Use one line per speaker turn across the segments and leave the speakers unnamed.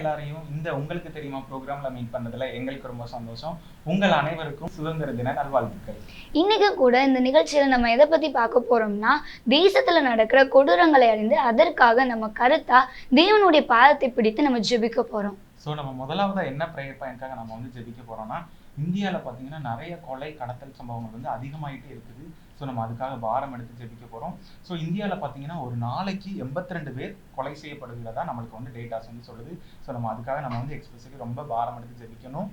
எல்லாரையும் இந்த உங்களுக்கு தெரியுமா ப்ரோக்ராம்ல மீட் பண்ணதுல எங்களுக்கு ரொம்ப சந்தோஷம் உங்கள் அனைவருக்கும் சுதந்திர தின நல்வாழ்த்துக்கள்
இன்னைக்கு கூட இந்த நிகழ்ச்சியில நம்ம எதை பத்தி பார்க்க போறோம்னா தேசத்துல நடக்கிற கொடூரங்களை அறிந்து அதற்காக நம்ம கருத்தா தேவனுடைய பாதத்தை பிடித்து நம்ம ஜெபிக்க போறோம்
ஸோ நம்ம முதலாவது என்ன ப்ரேயர் பாயிண்ட்காக நம்ம வந்து ஜெபிக்க போறோம்னா இந்தியாவில் பார்த்தீங்கன்னா நிறைய கொலை கடத்தல் சம்பவங்கள் வந்து அதிகமாயிட்டே இருக்குது ஸோ நம்ம அதுக்காக பாரம் எடுத்து ஜெபிக்க போகிறோம் ஸோ இந்தியாவில் பார்த்தீங்கன்னா ஒரு நாளைக்கு எண்பத்தி ரெண்டு பேர் கொலை செய்யப்படுகிறதா நம்மளுக்கு வந்து டேட்டாஸ் வந்து சொல்லுது ஸோ நம்ம அதுக்காக நம்ம வந்து எக்ஸ்பிரஸுக்கு ரொம்ப பாரம் எடுத்து ஜெபிக்கணும்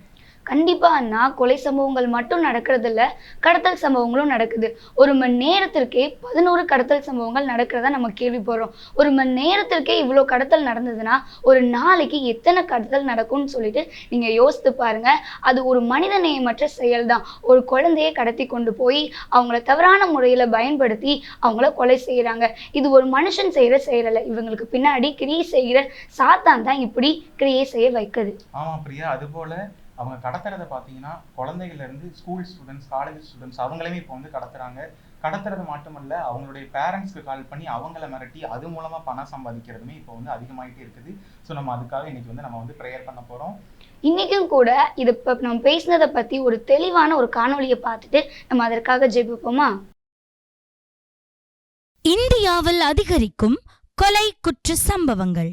கண்டிப்பா அண்ணா கொலை சம்பவங்கள் மட்டும் நடக்கிறது இல்ல கடத்தல் சம்பவங்களும் நடக்குது ஒரு மணி நேரத்திற்கே பதினோரு கடத்தல் சம்பவங்கள் நடக்கிறதா நம்ம கேள்விப்படுறோம் ஒரு மணி நேரத்திற்கே இவ்வளோ கடத்தல் நடந்ததுன்னா ஒரு நாளைக்கு எத்தனை கடத்தல் நடக்கும்னு சொல்லிட்டு நீங்க யோசித்து பாருங்க அது ஒரு மனித நேயமற்ற செயல் தான் ஒரு குழந்தையை கடத்தி கொண்டு போய் அவங்கள தவறான முறையில பயன்படுத்தி அவங்கள கொலை செய்யறாங்க இது ஒரு மனுஷன் செயல் செயலில் இவங்களுக்கு பின்னாடி கிரியே செய்கிற சாத்தான் தான் இப்படி கிரியே செய்ய வைக்குது
ஆமா பிரியா போல அவங்க கடத்துறதை பார்த்தீங்கன்னா குழந்தைகள்லேருந்து ஸ்கூல் ஸ்டூடெண்ட்ஸ் காலேஜ் ஸ்டூடெண்ட்ஸ் அவங்களையுமே இப்போ வந்து கடத்துறாங்க கடத்துறது மட்டுமல்ல அவங்களுடைய பேரண்ட்ஸ்க்கு கால் பண்ணி அவங்கள மிரட்டி அது மூலமாக பணம் சம்பாதிக்கிறதுமே இப்போ வந்து அதிகமாகிட்டே இருக்குது ஸோ நம்ம அதுக்காக இன்னைக்கு வந்து நம்ம வந்து ப்ரேயர் பண்ண போகிறோம்
இன்றைக்கும் கூட இது இப்போ நம்ம பேசினதை பற்றி ஒரு தெளிவான ஒரு காணொலியை பார்த்துட்டு நம்ம அதற்காக ஜெபிப்போமா இந்தியாவில் அதிகரிக்கும் கொலை குற்ற சம்பவங்கள்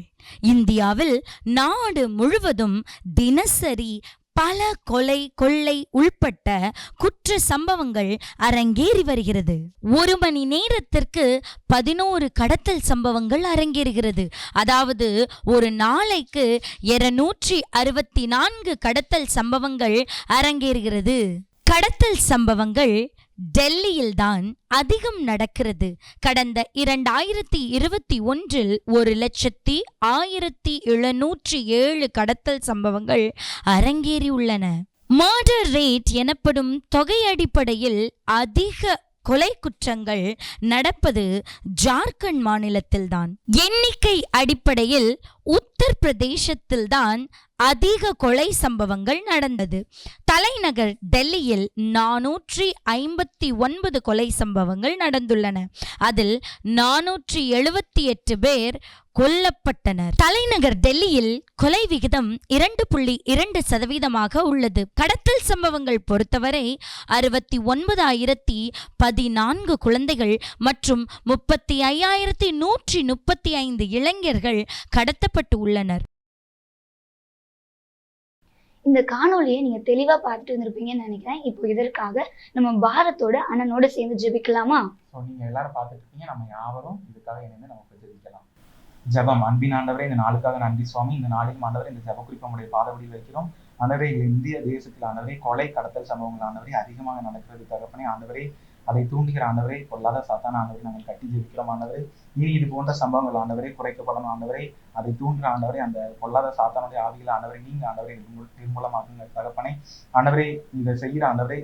இந்தியாவில் நாடு முழுவதும் தினசரி பல கொலை கொள்ளை உள்பட்ட குற்ற சம்பவங்கள் அரங்கேறி வருகிறது ஒரு மணி நேரத்திற்கு பதினோரு கடத்தல் சம்பவங்கள் அரங்கேறுகிறது அதாவது ஒரு நாளைக்கு இருநூற்றி அறுபத்தி நான்கு கடத்தல் சம்பவங்கள் அரங்கேறுகிறது கடத்தல் சம்பவங்கள் டெல்லியில்தான் அதிகம் நடக்கிறது கடந்த இரண்டாயிரத்தி இருபத்தி ஒன்றில் ஒரு லட்சத்தி ஆயிரத்தி எழுநூற்றி ஏழு கடத்தல் சம்பவங்கள் அரங்கேறியுள்ளன மர்டர் ரேட் எனப்படும் தொகை அடிப்படையில் அதிக கொலை குற்றங்கள் நடப்பது ஜார்க்கண்ட் மாநிலத்தில்தான் எண்ணிக்கை அடிப்படையில் உத்தரப்பிரதேசத்தில்தான் அதிக கொலை சம்பவங்கள் நடந்தது தலைநகர் டெல்லியில் நானூற்றி ஐம்பத்தி ஒன்பது கொலை சம்பவங்கள் நடந்துள்ளன அதில் நானூற்றி எழுபத்தி எட்டு பேர் கொல்லப்பட்டனர் தலைநகர் டெல்லியில் கொலை விகிதம் இரண்டு புள்ளி இரண்டு சதவீதமாக உள்ளது கடத்தல் சம்பவங்கள் பொறுத்தவரை அறுபத்தி ஒன்பதாயிரத்தி பதினான்கு குழந்தைகள் மற்றும் முப்பத்தி ஐயாயிரத்தி நூற்றி முப்பத்தி ஐந்து இளைஞர்கள் கடத்தப்பட்டு உள்ளனர் இந்த காணொலியை நீங்கள் தெளிவாக பார்த்துட்டு வந்திருப்பீங்கன்னு நினைக்கிறேன் இப்போ இதற்காக நம்ம பாரத்தோட அண்ணனோட சேர்ந்து ஜெபிக்கலாமா
ஸோ நீங்கள் எல்லாரும் பார்த்துட்டு இருக்கீங்க நம்ம யாவரும் இதுக்காக இணைந்து நமக்கு ஜெபிக்கலாம் ஜபம் அன்பின் ஆண்டவரை இந்த நாளுக்காக நன்றி சுவாமி இந்த நாளில் ஆண்டவரை இந்த ஜப குறிப்பமுடைய பாதவடியில் வைக்கிறோம் ஆண்டவரை இந்திய தேசத்தில் ஆண்டவரை கொலை கடத்தல் சம்பவங்கள் ஆண்டவரை அதிகமாக நடக்கிறது தகப்பனே ஆண்டவரை அதை தூண்டுகிற ஆண்டவரை பொல்லாத சாத்தான ஆண்டவரை நாங்கள் கட்டி ஜெபிக்கிறோம் ஆண்டவரை இனி இது போன்ற சம்பவங்கள் ஆண்டவரை குறைக்கப்படணும் ஆண்டவரை அதை தூண்டுற ஆண்டவரை அந்த பொல்லாத சாத்தானுடைய ஆவிகளை ஆண்டவரை நீங்க ஆண்டவரை மூலமாக தகப்பனை ஆண்டவரை நீங்க செய்கிற ஆண்டவரை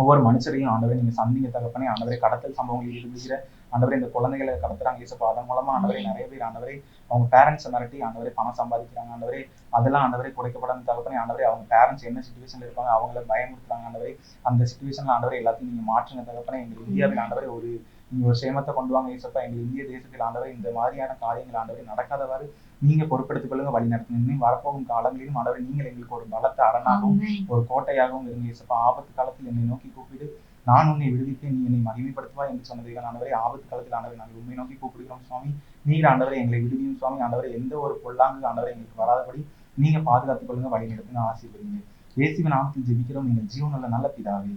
ஒவ்வொரு மனுஷரையும் ஆண்டவரை நீங்க சந்திங்க தகப்பனே ஆண்டவரை கடத்தல் சம்பவங்களில் இருந்துகிற ஆண்டவரை இந்த குழந்தைகளை கடத்துறாங்க ஈசப்பா அதன் மூலமா ஆண்டவரை நிறைய பேர் ஆண்டவரை அவங்க பேரண்ட்ஸ் மிரட்டி ஆண்டவரை பணம் சம்பாதிக்கிறாங்க ஆண்டவரை அதெல்லாம் ஆண்டவரை குறைக்கப்படாத தகப்பனே ஆண்டவரை அவங்க பேரண்ட்ஸ் என்ன சுச்சுவேஷன்ல இருப்பாங்க அவங்கள பயமுறுத்துறாங்க ஆண்டவரை அந்த சுச்சுவேஷன்ல ஆண்டவரை எல்லாத்தையும் நீங்க மாற்றுங்க தகப்பனே எங்க இந்தியாவில் ஆண்டவரை ஒரு நீங்க ஒரு சேமத்தை கொண்டு வாங்க ஈசப்பா எங்க இந்திய தேசத்தில் ஆண்டவரை இந்த மாதிரியான காரியங்கள் ஆண்டவரை நடக்காதவாறு நீங்க பொறுப்பெடுத்துக் கொள்ளுங்க வழி நடத்துங்க இன்னும் வரப்போகும் காலங்களிலும் ஆண்டவரை நீங்கள் எங்களுக்கு ஒரு பலத்த அரணாகவும் ஒரு கோட்டையாகவும் இருங்க ஈசப்பா ஆபத்து காலத்தில் என்னை நோக்கி கூப்பிட்டு நான் உன்னை விடுவிப்பேன் நீ என்னை மகிமைப்படுத்துவா என்று சொன்னதிகள் ஆண்டவரை ஆபத்து காலத்தில் ஆண்டவரை நாங்கள் உண்மை நோக்கி கூப்பிடுகிறோம் சுவாமி நீர் ஆண்டவரை எங்களை விடுவியும் சுவாமி ஆண்டவரை எந்த ஒரு பொல்லாங்கு ஆண்டவரை எங்களுக்கு வராதபடி நீங்க பாதுகாத்துக் கொள்ளுங்க வழி நடத்துங்க இயேசுவின் நாமத்தில் ஜெபிக்கிறோம் எங்கள் ஜீவனில் நல்ல பிதாவே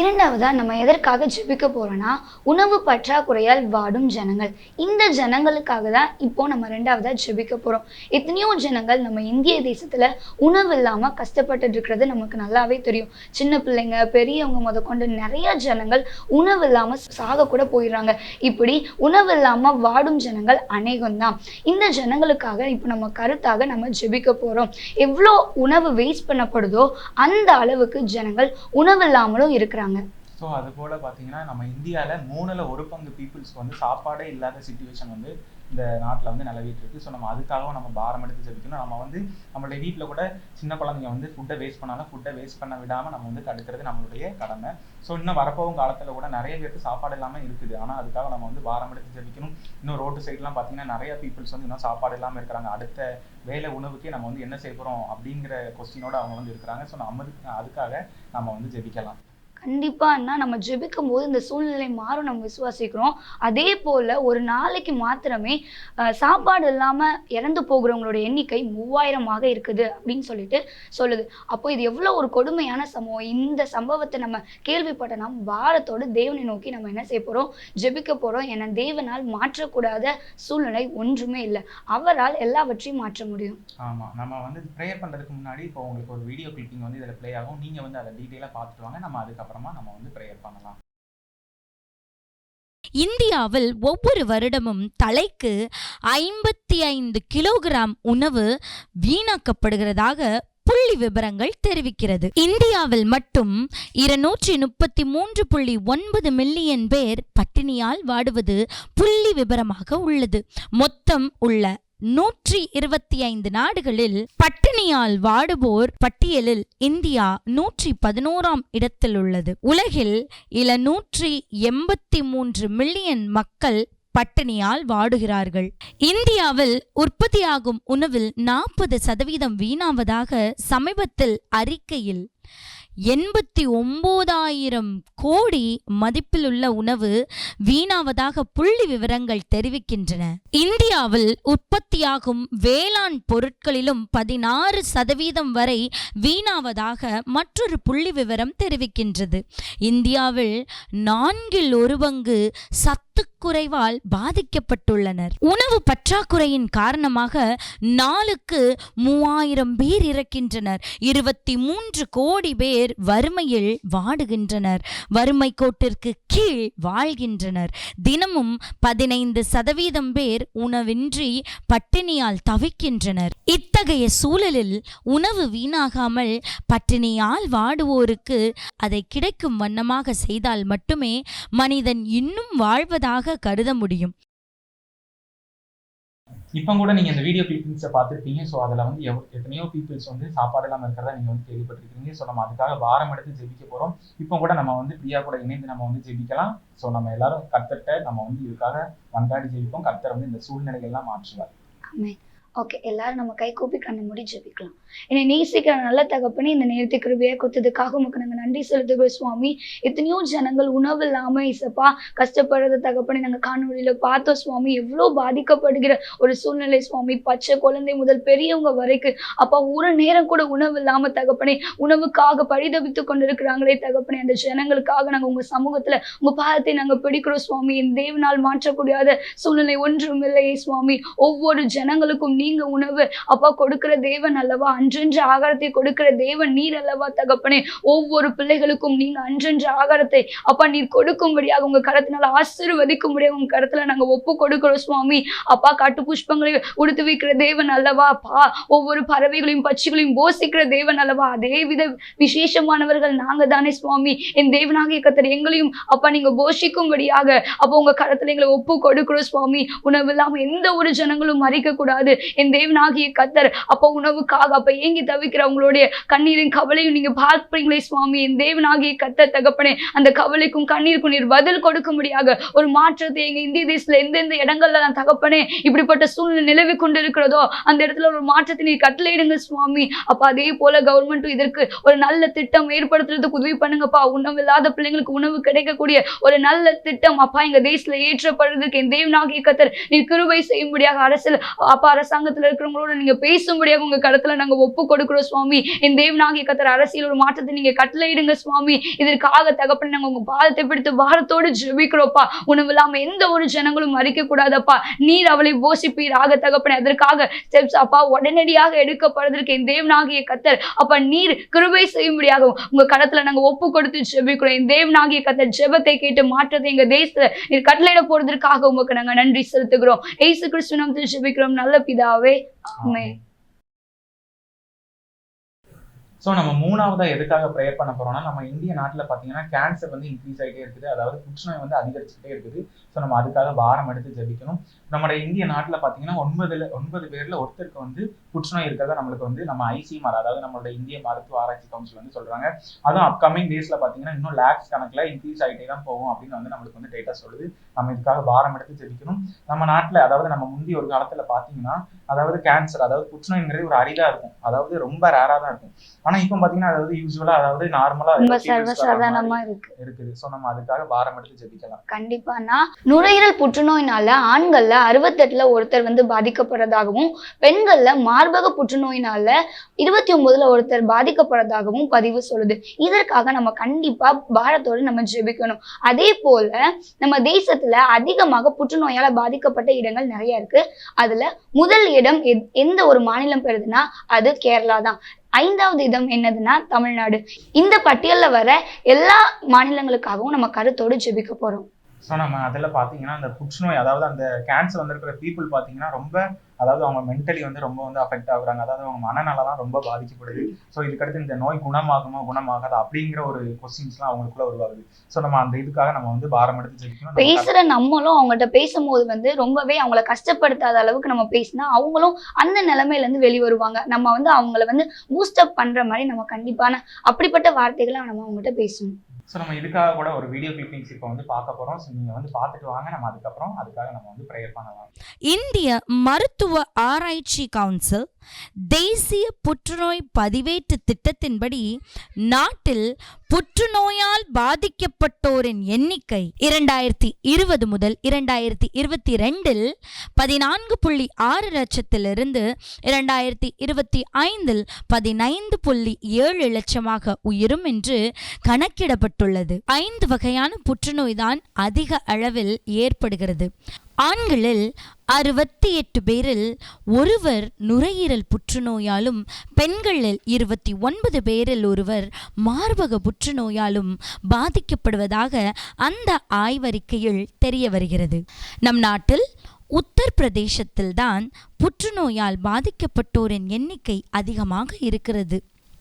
இரண்டாவதா நம்ம எதற்காக ஜெபிக்க போறோம்னா உணவு பற்றாக்குறையால் வாடும் ஜனங்கள் இந்த ஜனங்களுக்காக தான் இப்போ நம்ம ரெண்டாவதா ஜெபிக்க போறோம் எத்தனையோ ஜனங்கள் நம்ம இந்திய தேசத்துல உணவு இல்லாம கஷ்டப்பட்டு இருக்கிறது நமக்கு நல்லாவே தெரியும் சின்ன பிள்ளைங்க பெரியவங்க முத கொண்டு நிறைய ஜனங்கள் உணவு இல்லாம சாக கூட போயிடுறாங்க இப்படி உணவு இல்லாம வாடும் ஜனங்கள் அநேகம் தான் இந்த ஜனங்களுக்காக இப்போ நம்ம கருத்தாக நம்ம ஜெபிக்க போறோம் எவ்வளோ உணவு வேஸ்ட் பண்ணப்படும் தேவைப்படுதோ அந்த அளவுக்கு ஜனங்கள் உணவில்லாமலும் இருக்கிறாங்க
ஸோ அது போல் பார்த்தீங்கன்னா நம்ம இந்தியாவில் மூணில் ஒரு பங்கு பீப்புள்ஸ் வந்து சாப்பாடே இல்லாத சுச்சுவேஷன் வந்து இந்த நாட்டில் வந்து நிலவிட்டு இருக்கு ஸோ நம்ம அதுக்காகவும் நம்ம பாரம் எடுத்து ஜெபிக்கணும் நம்ம வந்து நம்மளுடைய வீட்டில் கூட சின்ன குழந்தைங்க வந்து ஃபுட்டை வேஸ்ட் பண்ணாலும் ஃபுட்டை வேஸ்ட் பண்ண விடாமல் நம்ம வந்து தடுக்கிறது நம்மளுடைய கடமை ஸோ இன்னும் வரப்போகும் காலத்தில் கூட நிறைய பேருக்கு சாப்பாடு இல்லாமல் இருக்குது ஆனால் அதுக்காக நம்ம வந்து பாரம் எடுத்து ஜெபிக்கணும் இன்னும் ரோட்டு சைட்லாம் பார்த்தீங்கன்னா நிறைய பீப்புள்ஸ் வந்து இன்னும் சாப்பாடு இல்லாமல் இருக்கிறாங்க அடுத்த வேலை உணவுக்கே நம்ம வந்து என்ன செய்ய போகிறோம் அப்படிங்கிற கொஸ்டினோட அவங்க வந்து இருக்கிறாங்க ஸோ நம்ம அதுக்காக நம்ம வந்து ஜெபிக்கலாம்
கண்டிப்பாக என்ன நம்ம ஜெபிக்கும் போது இந்த சூழ்நிலை மாறும் நம்ம விசுவாசிக்கிறோம் அதே போல் ஒரு நாளைக்கு மாத்திரமே சாப்பாடு இல்லாமல் இறந்து போகிறவங்களோட எண்ணிக்கை மூவாயிரமாக இருக்குது அப்படின்னு சொல்லிட்டு சொல்லுது அப்போ இது எவ்வளோ ஒரு கொடுமையான சம்பவம் இந்த சம்பவத்தை நம்ம கேள்விப்பட்ட நாம் வாரத்தோடு தேவனை நோக்கி நம்ம என்ன செய்ய போகிறோம் ஜெபிக்க போகிறோம் என தேவனால் மாற்றக்கூடாத சூழ்நிலை ஒன்றுமே இல்லை அவரால் எல்லாவற்றையும் மாற்ற முடியும்
ஆமாம் நம்ம வந்து ப்ரேயர் பண்ணுறதுக்கு முன்னாடி இப்போ உங்களுக்கு ஒரு வீடியோ கிளிப்பிங் வந்து இதில் ப்ளே ஆகும் நீங்கள் வந்து அதை டீட்டெயிலாக பார்த்துட்டு வாங்க நம்ம அதுக்கப்புறம் அப்புறமா நம்ம வந்து ப்ரேயர் பண்ணலாம்
இந்தியாவில் ஒவ்வொரு வருடமும் தலைக்கு ஐம்பத்தி ஐந்து கிலோகிராம் உணவு வீணாக்கப்படுகிறதாக புள்ளி விவரங்கள் தெரிவிக்கிறது இந்தியாவில் மட்டும் இருநூற்றி முப்பத்தி மூன்று புள்ளி ஒன்பது மில்லியன் பேர் பட்டினியால் வாடுவது புள்ளி விவரமாக உள்ளது மொத்தம் உள்ள நூற்றி இருபத்தி ஐந்து நாடுகளில் பட்டினியால் வாடுவோர் பட்டியலில் இந்தியா நூற்றி பதினோராம் இடத்தில் உள்ளது உலகில் இல நூற்றி எண்பத்தி மூன்று மில்லியன் மக்கள் பட்டினியால் வாடுகிறார்கள் இந்தியாவில் உற்பத்தியாகும் உணவில் நாற்பது சதவீதம் வீணாவதாக சமீபத்தில் அறிக்கையில் எண்பத்தி ஒம்போதாயிரம் கோடி மதிப்பிலுள்ள உணவு வீணாவதாக புள்ளி விவரங்கள் தெரிவிக்கின்றன இந்தியாவில் உற்பத்தியாகும் வேளாண் பொருட்களிலும் பதினாறு சதவீதம் வரை வீணாவதாக மற்றொரு புள்ளி விவரம் தெரிவிக்கின்றது இந்தியாவில் நான்கில் ஒரு பங்கு சத் சத்துக்குறைவால் பாதிக்கப்பட்டுள்ளனர் உணவு பற்றாக்குறையின் காரணமாக நாளுக்கு மூவாயிரம் பேர் இறக்கின்றனர் இருபத்தி மூன்று கோடி பேர் வறுமையில் வாடுகின்றனர் வறுமை கோட்டிற்கு கீழ் வாழ்கின்றனர் தினமும் பதினைந்து சதவீதம் பேர் உணவின்றி பட்டினியால் தவிக்கின்றனர் இத்தகைய சூழலில் உணவு வீணாகாமல் பட்டினியால் வாடுவோருக்கு அதை கிடைக்கும் வண்ணமாக செய்தால் மட்டுமே மனிதன் இன்னும் வாழ்வதாக சிறந்ததாக கருத முடியும்
இப்போ கூட நீங்கள் இந்த வீடியோ பீப்புள்ஸை பார்த்துருப்பீங்க ஸோ அதில் வந்து எவ் எத்தனையோ பீப்புள்ஸ் வந்து சாப்பாடு இல்லாமல் இருக்கிறதா நீங்கள் வந்து கேள்விப்பட்டிருக்கீங்க ஸோ நம்ம அதுக்காக வாரம் எடுத்து ஜெபிக்க போகிறோம் இப்போ கூட நம்ம வந்து பிரியா கூட இணைந்து நம்ம வந்து ஜெபிக்கலாம் ஸோ நம்ம எல்லாரும் கத்தட்ட நம்ம வந்து இதுக்காக வந்தாடி ஜெபிப்போம் கத்தரை வந்து இந்த சூழ்நிலைகள்லாம் மாற்றுவார்
ஓகே எல்லாரும் நம்ம கை கூப்பி கண்ணை முடி ஜெபிக்கலாம் என்னை நேசிக்கிற நல்ல தகப்பனி இந்த நேரத்தை கிருபையாக கொடுத்ததுக்காக உமக்கு நாங்கள் நன்றி செலுத்துகிறோம் சுவாமி எத்தனையோ ஜனங்கள் உணவு இல்லாம இசப்பா கஷ்டப்படுறது தகப்பனி நாங்கள் காணொலியில பார்த்தோம் சுவாமி எவ்வளோ பாதிக்கப்படுகிற ஒரு சூழ்நிலை சுவாமி பச்சை குழந்தை முதல் பெரியவங்க வரைக்கும் அப்பா ஒரு நேரம் கூட உணவு இல்லாம தகப்பனே உணவுக்காக பரிதவித்து கொண்டிருக்கிறாங்களே தகப்பனே அந்த ஜனங்களுக்காக நாங்கள் உங்க சமூகத்துல உங்க பாதத்தை நாங்கள் பிடிக்கிறோம் சுவாமி என் தேவனால் மாற்றக்கூடிய சூழ்நிலை ஒன்றும் இல்லையே சுவாமி ஒவ்வொரு ஜனங்களுக்கும் நீங்க உணவு அப்பா கொடுக்கிற தேவன் அல்லவா அன்றென்று ஆகாரத்தை கொடுக்கிற தேவன் நீர் அல்லவா தகப்பனே ஒவ்வொரு பிள்ளைகளுக்கும் நீங்க அன்றென்று ஆகாரத்தை அப்பா நீர் கொடுக்கும்படியாக உங்க ஆசிர்வதிக்கும் முடியாது உங்க கரத்துல நாங்க ஒப்பு கொடுக்கிறோம் சுவாமி அப்பா காட்டு புஷ்பங்களை உடுத்து வைக்கிற தேவன் அல்லவா அப்பா ஒவ்வொரு பறவைகளையும் பச்சிகளையும் போசிக்கிற தேவன் அல்லவா அதே வித விசேஷமானவர்கள் நாங்க தானே சுவாமி என் தேவனாகிய கத்தர் எங்களையும் அப்பா நீங்க போஷிக்கும்படியாக அப்போ உங்க கரத்துல எங்களை ஒப்பு கொடுக்கிறோம் சுவாமி உணவு இல்லாம எந்த ஒரு ஜனங்களும் மறிக்க கூடாது என் தேவனாகிய கத்தர் அப்போ உணவுக்காக அப்போ ஏங்கி தவிக்கிற உங்களுடைய கண்ணீரின் கவலையும் நீங்க பார்ப்பீங்களே சுவாமி என் தேவனாகிய கத்தர் தகப்பனே அந்த கவலைக்கும் கண்ணீருக்கும் நீர் பதில் கொடுக்க முடியாத ஒரு மாற்றத்தை எங்க இந்திய தேசத்துல எந்தெந்த இடங்கள்ல நான் தகப்பனே இப்படிப்பட்ட சூழ்நிலை நிலவி கொண்டு இருக்கிறதோ அந்த இடத்துல ஒரு மாற்றத்தை நீர் கட்டளையிடுங்க சுவாமி அப்ப அதே போல கவர்மெண்ட்டும் இதற்கு ஒரு நல்ல திட்டம் ஏற்படுத்துறதுக்கு உதவி பண்ணுங்கப்பா உணவு இல்லாத பிள்ளைங்களுக்கு உணவு கிடைக்கக்கூடிய ஒரு நல்ல திட்டம் அப்பா எங்க தேசத்துல ஏற்றப்படுறதுக்கு என் தேவனாகிய கத்தர் நீர் கிருபை செய்யும்படியாக அரசியல் அப்பா அரசாங்க அரசாங்கத்தில் இருக்கிறவங்களோட நீங்க பேசும்படியாக உங்க கடத்துல நாங்க ஒப்பு கொடுக்குறோம் சுவாமி என் தேவனாகிய கத்திர அரசியல் ஒரு மாற்றத்தை நீங்க கட்டளையிடுங்க சுவாமி இதற்காக தகப்பன் நாங்க உங்க பாதத்தை பிடித்து பாரத்தோடு ஜெபிக்கிறோப்பா உணவு இல்லாம எந்த ஒரு ஜனங்களும் மறிக்க கூடாதப்பா நீர் அவளை போஷிப்பீராக தகப்பன அதற்காக ஸ்டெப்ஸ் அப்பா உடனடியாக எடுக்கப்படுறதற்கு என் தேவநாகிய கத்தர் அப்ப நீர் கிருபை செய்யும்படியாக உங்க கடத்துல நாங்க ஒப்பு கொடுத்து ஜெபிக்கிறோம் என் தேவநாகிய கத்தர் ஜெபத்தை கேட்டு மாற்றத்தை எங்க தேசத்துல நீர் கட்டளையிட போறதற்காக உங்களுக்கு நாங்க நன்றி செலுத்துகிறோம் ஏசு கிறிஸ்துவ நாமத்தில் ஜெபிக்கிறோம் நல்ல பிதா பிதாவே ஆமே
ஸோ நம்ம மூணாவதாக எதுக்காக ப்ரேயர் பண்ண போகிறோம்னா நம்ம இந்திய நாட்டில் பார்த்தீங்கன்னா கேன்சர் வந்து இன்க்ரீஸ் ஆகிட்டே இருக்குது அதாவது புற்றுநோய் வந்து அதிகரிச்சுக்கிட்டே இருக்குது ஸோ நம்ம அதுக்காக பாரம் எடுத்து ஜபிக்கணும் நம்மளோட இந்திய நாட்டில் பார்த்தீங்கன்னா ஒன்பதுல ஒன்பது பேரில் ஒருத்தருக்கு வந்து புற்றுநோய் இருக்கிறதா நம்மளுக்கு வந்து நம்ம ஐசிஎம்ஆர் அதாவது நம்மளோட இந்திய மருத்துவ ஆராய்ச்சி கவுன்சில் வந்து சொல்கிறாங்க அதுவும் அப்கமிங் டேஸில் பார்த்தீங்கன்னா இன்னும் லேக்ஸ் கணக்கில் இன்க்ரீஸ் ஆகிட்டே தான் போகும் அப்படின்னு வந்து நம்மளுக்கு வந்து டேட்டா சொல்லுது நம்ம இதுக்காக பாரம் எடுத்து ஜபிக்கணும் நம்ம நாட்டில் அதாவது நம்ம முந்தி ஒரு காலத்தில் பார்த்தீங்கன்னா அதாவது கேன்சர் அதாவது புற்றுநோய்ன்றது ஒரு அரிதா இருக்கும் அதாவது ரொம்ப ரேரா தான் இருக்கும் ஆனா இப்ப பாத்தீங்கன்னா அதாவது யூஸ்வலாக அதாவது நார்மலாக சர்வசாதாரணமா இருக்கு இருக்குது சோ நம்ம அதுக்காக பாரம் எடுத்து ஜெபிக்கலாம்
கண்டிப்பானா நுரையீரல் புற்றுநோயினால ஆண்கள்ல அறுபத்தெட்டுல ஒருத்தர் வந்து பாதிக்கப்படுறதாகவும் பெண்கள்ல மார்பக புற்றுநோயினால இருபத்தி ஒன்பதுல ஒருத்தர் பாதிக்கப்படுறதாகவும் பதிவு சொல்லுது இதற்காக நம்ம கண்டிப்பா பாரத்தோடு நம்ம ஜெபிக்கணும் அதே போல நம்ம தேசத்துல அதிகமாக புற்றுநோயால பாதிக்கப்பட்ட இடங்கள் நிறைய இருக்கு அதுல முதல் இடம் எந்த ஒரு மாநிலம் பெறுதுன்னா அது கேரளா தான் ஐந்தாவது இடம் என்னதுன்னா தமிழ்நாடு இந்த பட்டியலில் வர எல்லா மாநிலங்களுக்காகவும் நம்ம கருத்தோடு ஜெபிக்க போகிறோம்
ஸோ நம்ம அதில் பார்த்தீங்கன்னா அந்த புற்றுநோய் அதாவது அந்த கேன்சர் வந்திருக்கிற பீப்புள் பார்த்தீங்கன்னா ரொம்ப அதாவது அவங்க மென்டலி வந்து ரொம்ப வந்து அஃபெக்ட் ஆகுறாங்க அதாவது அவங்க மனநலம் ரொம்ப பாதிக்கப்படுது ஸோ இதுக்கடுத்து இந்த நோய் குணமாகுமா குணமாகாதா அப்படிங்கிற ஒரு கொஸ்டின்ஸ்லாம் அவங்களுக்குள்ள உருவாகுது ஸோ நம்ம அந்த இதுக்காக நம்ம வந்து பாரம் எடுத்து செலுத்தணும்
பேசுற நம்மளும் அவங்கள்ட்ட பேசும்போது வந்து ரொம்பவே அவங்கள கஷ்டப்படுத்தாத அளவுக்கு நம்ம பேசினா அவங்களும் அந்த வெளி வெளிவருவாங்க நம்ம வந்து அவங்கள வந்து பூஸ்டப் பண்ற மாதிரி நம்ம கண்டிப்பான அப்படிப்பட்ட வார்த்தைகளை நம்ம அவங்ககிட்ட பேசணும்
ஸோ நம்ம இதுக்காக கூட ஒரு வீடியோ கிளிப்பிங்ஸ் இப்போ வந்து பார்க்க போகிறோம் ஸோ நீங்கள் வந்து பார்த்துட்டு வாங்க நம்ம அதுக்கப்புறம் அதுக்காக நம்ம வந்து ப்ரேயர் பண்ணலாம்
இந்திய மருத்துவ ஆராய்ச்சி கவுன்சில் தேசிய புற்றுநோய் பதிவேட்டு திட்டத்தின்படி நாட்டில் புற்றுநோயால் பாதிக்கப்பட்டோரின் எண்ணிக்கை இரண்டாயிரத்தி இருபது முதல் இரண்டாயிரத்தி இருபத்தி ரெண்டில் பதினான்கு புள்ளி ஆறு லட்சத்திலிருந்து இரண்டாயிரத்தி இருபத்தி ஐந்தில் பதினைந்து புள்ளி ஏழு லட்சமாக உயரும் என்று கணக்கிடப்பட்டுள்ளது ஐந்து வகையான புற்றுநோய் தான் அதிக அளவில் ஏற்படுகிறது ஆண்களில் அறுபத்தி எட்டு பேரில் ஒருவர் நுரையீரல் புற்றுநோயாலும் பெண்களில் இருபத்தி ஒன்பது பேரில் ஒருவர் மார்பக புற்றுநோயாலும் பாதிக்கப்படுவதாக அந்த ஆய்வறிக்கையில் தெரிய வருகிறது நம் நாட்டில் உத்தரப்பிரதேசத்தில்தான் புற்றுநோயால் பாதிக்கப்பட்டோரின் எண்ணிக்கை அதிகமாக இருக்கிறது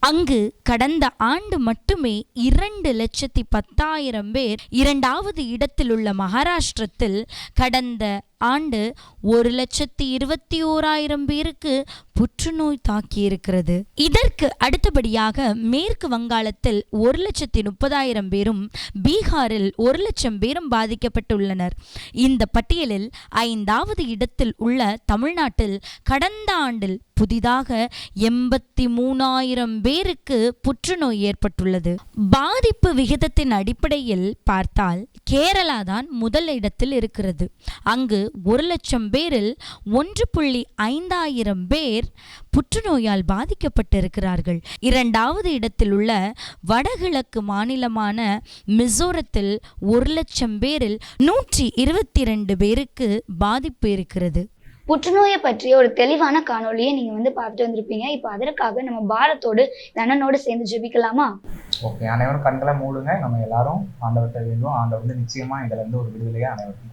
அங்கு கடந்த ஆண்டு மட்டுமே இரண்டு லட்சத்தி பத்தாயிரம் பேர் இரண்டாவது இடத்தில் உள்ள மகாராஷ்டிரத்தில் கடந்த ஆண்டு ஒரு லட்சத்தி இருபத்தி ஓராயிரம் பேருக்கு புற்றுநோய் தாக்கியிருக்கிறது இதற்கு அடுத்தபடியாக மேற்கு வங்காளத்தில் ஒரு லட்சத்தி முப்பதாயிரம் பேரும் பீகாரில் ஒரு லட்சம் பேரும் பாதிக்கப்பட்டுள்ளனர் இந்த பட்டியலில் ஐந்தாவது இடத்தில் உள்ள தமிழ்நாட்டில் கடந்த ஆண்டில் புதிதாக எண்பத்தி மூணாயிரம் பேருக்கு புற்றுநோய் ஏற்பட்டுள்ளது பாதிப்பு விகிதத்தின் அடிப்படையில் பார்த்தால் கேரளா தான் முதல் இடத்தில் இருக்கிறது அங்கு ஒரு லட்சம் பேரில் ஒன்று புள்ளி ஐந்தாயிரம் பேர் புற்றுநோயால் பாதிக்கப்பட்டிருக்கிறார்கள் இரண்டாவது இடத்தில் உள்ள வடகிழக்கு மாநிலமான மிசோரத்தில் ஒரு லட்சம் பேரில் நூற்றி இருபத்தி ரெண்டு பேருக்கு பாதிப்பு இருக்கிறது புற்றுநோயை பற்றிய ஒரு தெளிவான காணொலியை நீங்க வந்து பார்த்துட்டு வந்திருப்பீங்க இப்ப அதற்காக நம்ம பாரத்தோடு தன்னனோடு சேர்ந்து ஜெபிக்கலாமா
ஓகே அனைவரும் கண்களை மூடுங்க நம்ம எல்லாரும் ஆண்டவர்கிட்ட வேண்டும் ஆண்டவர் வந்து நிச்சயமாக இருந்து ஒரு விடுதலையா அனைவருக்கும்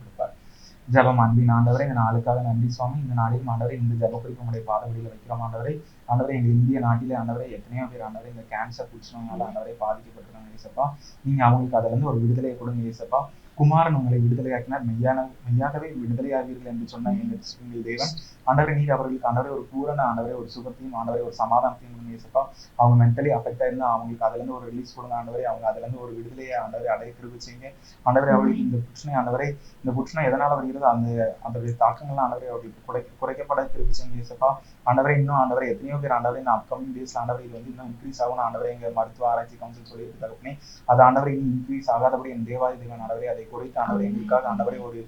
ஜபம் அன்பின் ஆண்டவரை இந்த நாளுக்காக நன்றி சுவாமி இந்த நாளில் ஆண்டவரை இந்த ஜப குறிப்புடைய பாதவழியில் வைக்கிற ஆண்டவரை ஆண்டவரை எங்கள் இந்திய நாட்டிலே ஆண்டவரை எத்தனையோ பேர் ஆண்டவரை இந்த கேன்சர் பூச்சினால ஆண்டவரை பாதிக்கப்பட்டிருக்காங்க ஏசப்பா நீங்கள் அவங்களுக்கு இருந்து ஒரு விடுதலையை கொடுங்க ஏசப்பா குமாரன் உங்களை விடுதலையாக்கினார் மெய்யான மெய்யாகவே விடுதலையாகிறீர்கள் என்று சொன்ன எங்கள் எங்கள் தேவன் ஆண்டவரை நீர் அவர்களுக்கு ஆண்டவரை ஒரு பூரண ஆண்டவரை ஒரு சுகத்தையும் ஆண்டவரை ஒரு சமாதானத்தையும் கொடுங்க இயேசுப்பா அவங்க மென்டலி அஃபெக்ட் ஆயிருந்தா அவங்களுக்கு அதுலேருந்து ஒரு ரிலீஸ் கொடுங்க ஆண்டவரை அவங்க அதுலேருந்து ஒரு விடுதலையை ஆண்டவரை அடைய செய்யுங்க ஆண்டவரை அவர்களுக்கு இந்த புற்றுநோய் ஆண்டவரை இந்த புற்றுநோய் எதனால் வருகிறது அந்த அந்த தாக்கங்கள்லாம் ஆண்டவரை அவர்களுக்கு குறை குறைக்கப்பட செய்யுங்க இயேசுப்பா ஆண்டவரை இன்னும் ஆண்டவரை எத்தனையோ பேர் ஆண்டவரை நான் அப்கமிங் டேஸ் ஆண்டவரை இது வந்து இன்னும் இன்க்ரீஸ் ஆகும் ஆண்டவரை எங்கள் மருத்துவ ஆராய்ச்சி கவுன்சில் சொல்லியிருக்கிறது அது ஆண்டவரை இன்னும் இன்க்ரீஸ் ஆகாதபடி என் தேவாதி தேவன் ஆண்டவரை அதை குறைத்த ஆண்டவரை எங்களுக்காக ஆண்டவரை ஒரு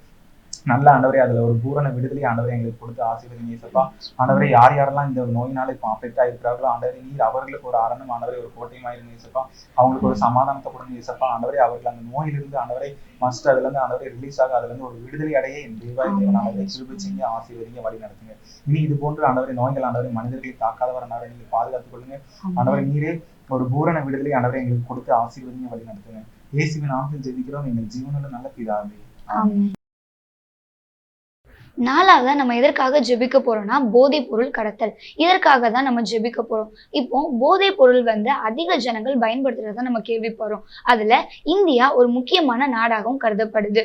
நல்ல ஆண்டவரை அதுல ஒரு பூரண விடுதலை ஆண்டவரை எங்களுக்கு கொடுத்து ஆசீர்வதி நேசப்பா ஆண்டவரை யார் யாரெல்லாம் இந்த நோயினால இப்போ அஃபெக்ட் ஆயிருக்கிறார்களோ ஆண்டவரை நீர் அவர்களுக்கு ஒரு அரணம் ஆண்டவரை ஒரு கோட்டையும் ஆயிரும் நேசப்பா அவங்களுக்கு ஒரு சமாதானத்தை கொடுங்க நேசப்பா ஆண்டவரை அவர்கள் அந்த நோயிலிருந்து ஆண்டவரை மஸ்ட் அதுல இருந்து ஆண்டவரை ரிலீஸ் ஆக அதுல இருந்து ஒரு விடுதலை அடைய என் தேவாய் தேவன் ஆண்டவரை சிறுபிச்சிங்க ஆசீர்வதிங்க வழி நடத்துங்க இனி இது போன்று ஆண்டவரை நோய்கள் ஆண்டவரை மனிதர்களை தாக்காதவர் ஆண்டவரை நீங்க பாதுகாத்துக் கொள்ளுங்க ஆண்டவரை நீரே ஒரு பூரண விடுதலை ஆண்டவரை எங்களுக்கு கொடுத்து ஆசீர்வதிங்க வழி நடத்துங்க இயேசுவி நாமத்தில் ஜெபிக்கிறோம் எங்கள் ஜீவனோட நல்ல பிதாவே
நாலாவதா நம்ம எதற்காக ஜெபிக்க போறோம்னா போதைப் பொருள் கடத்தல் இதற்காக தான் நம்ம ஜெபிக்க போறோம் இப்போ போதைப் பொருள் வந்து அதிக ஜனங்கள் பயன்படுத்துறத நம்ம கேள்விப்படுறோம் அதுல இந்தியா ஒரு முக்கியமான நாடாகவும் கருதப்படுது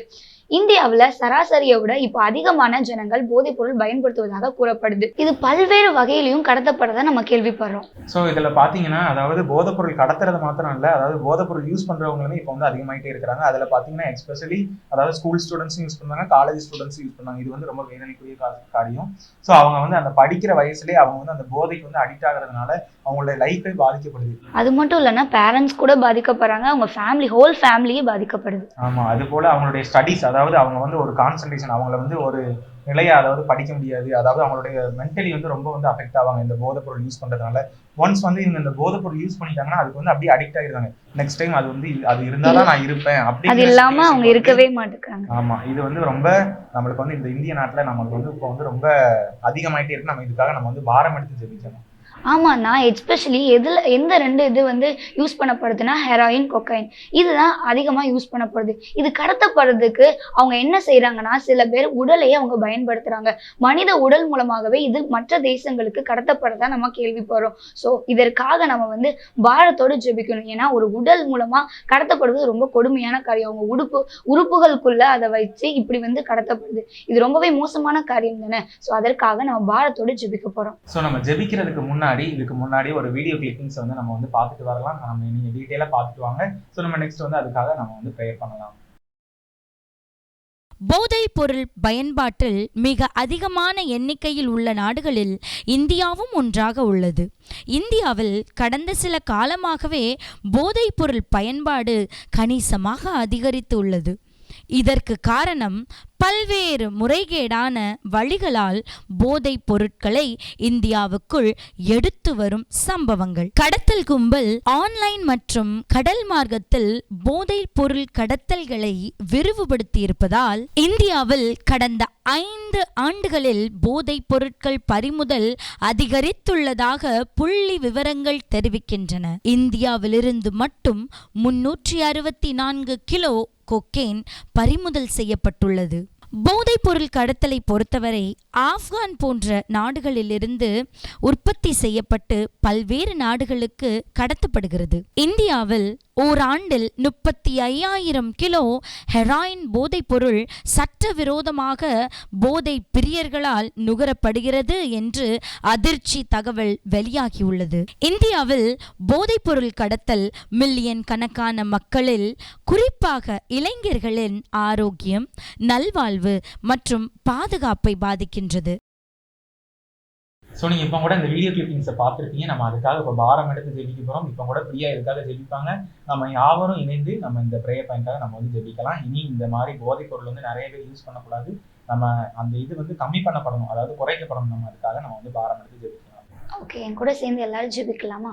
இந்தியாவில் சராசரியை விட இப்போ அதிகமான ஜனங்கள் போதைப்பொருள் பயன்படுத்துவதாக கூறப்படுது இது பல்வேறு வகையிலையும் கடத்தப்படுறதை நம்ம கேள்விப்படுறோம்
ஸோ இதில் பார்த்தீங்கன்னா அதாவது போதைப்பொருள் கடத்துறது மாத்திரம் இல்லை அதாவது போதைப்பொருள் யூஸ் பண்ணுறவங்களுமே இப்போ வந்து அதிகமாகிட்டே இருக்கிறாங்க அதில் பார்த்தீங்கன்னா எஸ்பெஷலி அதாவது ஸ்கூல் ஸ்டூடெண்ட்ஸும் யூஸ் பண்ணுறாங்க காலேஜ் ஸ்டூடெண்ட்ஸும் யூஸ் பண்ணாங்க இது வந்து ரொம்ப வேதனைக்குரிய காரியம் ஸோ அவங்க வந்து அந்த படிக்கிற வயசுலேயே அவங்க வந்து அந்த போதைக்கு வந்து அடிக்ட் ஆகிறதுனால அவங்களோட லைஃபை பாதிக்கப்படுது
அது மட்டும் இல்லைன்னா பேரண்ட்ஸ் கூட பாதிக்கப்படுறாங்க அவங்க ஃபேமிலி ஹோல் ஃபேமிலியே பாதிக்கப்படுது
ஆமாம் அது போல் அவங்களுடைய ஸ்டடீஸ் அதாவது அதாவது அவங்க வந்து ஒரு கான்சன்ட்ரேஷன் அவங்கள வந்து ஒரு நிலையை அதாவது படிக்க முடியாது அதாவது அவங்களுடைய மென்டலி வந்து ரொம்ப வந்து அஃபெக்ட் ஆவாங்க இந்த போதைப்பொருள் யூஸ் பண்ணுறதுனால ஒன்ஸ் வந்து இவங்க இந்த போதைப்பொருள் யூஸ் பண்ணிட்டாங்கன்னா அதுக்கு வந்து அப்படியே அடிக்ட் ஆகிடுவாங்க நெக்ஸ்ட் டைம் அது வந்து அது இருந்தால் தான் நான் இருப்பேன்
அப்படி அது இல்லாமல் அவங்க இருக்கவே மாட்டேங்கிறாங்க
ஆமாம் இது வந்து ரொம்ப நம்மளுக்கு வந்து இந்த இந்திய நாட்டில் நம்மளுக்கு வந்து இப்போ வந்து ரொம்ப அதிகமாயிட்டே இருக்கு நம்ம இதுக்காக நம்ம வந்து பாரம் எடுத்து ஜெபிக்கணும்
ஆமாண்ணா எஸ்பெஷலி எதில் எந்த ரெண்டு இது வந்து யூஸ் பண்ணப்படுதுன்னா ஹெராயின் கொக்கைன் இதுதான் அதிகமாக யூஸ் பண்ணப்படுது இது கடத்தப்படுறதுக்கு அவங்க என்ன செய்கிறாங்கன்னா சில பேர் உடலையே அவங்க பயன்படுத்துகிறாங்க மனித உடல் மூலமாகவே இது மற்ற தேசங்களுக்கு கடத்தப்படுறதா நம்ம கேள்விப்படுறோம் ஸோ இதற்காக நம்ம வந்து பாரத்தோடு ஜெபிக்கணும் ஏன்னா ஒரு உடல் மூலமாக கடத்தப்படுவது ரொம்ப கொடுமையான காரியம் அவங்க உடுப்பு உறுப்புகளுக்குள்ளே அதை வச்சு இப்படி வந்து கடத்தப்படுது இது ரொம்பவே மோசமான காரியம் தானே ஸோ அதற்காக நம்ம பாரத்தோடு ஜெபிக்க போகிறோம்
ஸோ நம்ம ஜெபிக்கிறதுக்கு முன்னாடி முன்னாடி இதுக்கு முன்னாடி ஒரு வீடியோ கிளிப்பிங்ஸ் வந்து நம்ம வந்து பார்த்துட்டு வரலாம் நம்ம நீங்கள் டீட்டெயிலாக பார்த்துட்டு வாங்க ஸோ நம்ம நெக்ஸ்ட் வந்து அதுக்காக நம்ம வந்து ப்ரேயர் பண்ணலாம்
போதைப் பொருள் பயன்பாட்டில் மிக அதிகமான எண்ணிக்கையில் உள்ள நாடுகளில் இந்தியாவும் ஒன்றாக உள்ளது இந்தியாவில் கடந்த சில காலமாகவே போதைப் பொருள் பயன்பாடு கணிசமாக அதிகரித்து உள்ளது இதற்கு காரணம் பல்வேறு முறைகேடான வழிகளால் போதைப் பொருட்களை இந்தியாவுக்குள் எடுத்து வரும் சம்பவங்கள் கடத்தல் கும்பல் ஆன்லைன் மற்றும் கடல் மார்க்கத்தில் போதைப் பொருள் கடத்தல்களை விரிவுபடுத்தி இருப்பதால் இந்தியாவில் கடந்த ஐந்து ஆண்டுகளில் போதைப் பொருட்கள் பறிமுதல் அதிகரித்துள்ளதாக புள்ளி விவரங்கள் தெரிவிக்கின்றன இந்தியாவிலிருந்து மட்டும் முன்னூற்றி அறுபத்தி நான்கு கிலோ கொக்கேன் பறிமுதல் செய்யப்பட்டுள்ளது பொருள் கடத்தலை பொறுத்தவரை ஆப்கான் போன்ற நாடுகளிலிருந்து உற்பத்தி செய்யப்பட்டு பல்வேறு நாடுகளுக்கு கடத்தப்படுகிறது இந்தியாவில் ஓராண்டில் முப்பத்தி ஐயாயிரம் கிலோ ஹெராயின் போதைப்பொருள் சட்டவிரோதமாக போதை பிரியர்களால் நுகரப்படுகிறது என்று அதிர்ச்சி தகவல் வெளியாகியுள்ளது இந்தியாவில் போதைப்பொருள் கடத்தல் மில்லியன் கணக்கான மக்களில் குறிப்பாக இளைஞர்களின் ஆரோக்கியம் நல்வாழ்வு மற்றும் பாதுகாப்பை பாதிக்கின்றன வருகின்றது
ஸோ நீங்கள் இப்போ கூட இந்த வீடியோ கிளிப்பிங்ஸை பார்த்துருக்கீங்க நம்ம அதுக்காக இப்போ பாரம் எடுத்து ஜெபிக்க போகிறோம் இப்போ கூட ஃப்ரீயாக இதுக்காக ஜெபிப்பாங்க நம்ம யாவரும் இணைந்து நம்ம இந்த ப்ரேயர் பாயிண்ட்டாக நம்ம வந்து ஜெபிக்கலாம் இனி இந்த மாதிரி போதைப் பொருள் வந்து நிறைய பேர் யூஸ் பண்ணக்கூடாது நம்ம அந்த இது வந்து கம்மி பண்ணப்படணும் அதாவது குறைக்கப்படணும் நம்ம அதுக்காக நம்ம வந்து பாரம் எடுத்து ஜெபிக்கலாம்
ஓகே என் கூட சேர்ந்து எல்லாரும் ஜெபிக்கலாமா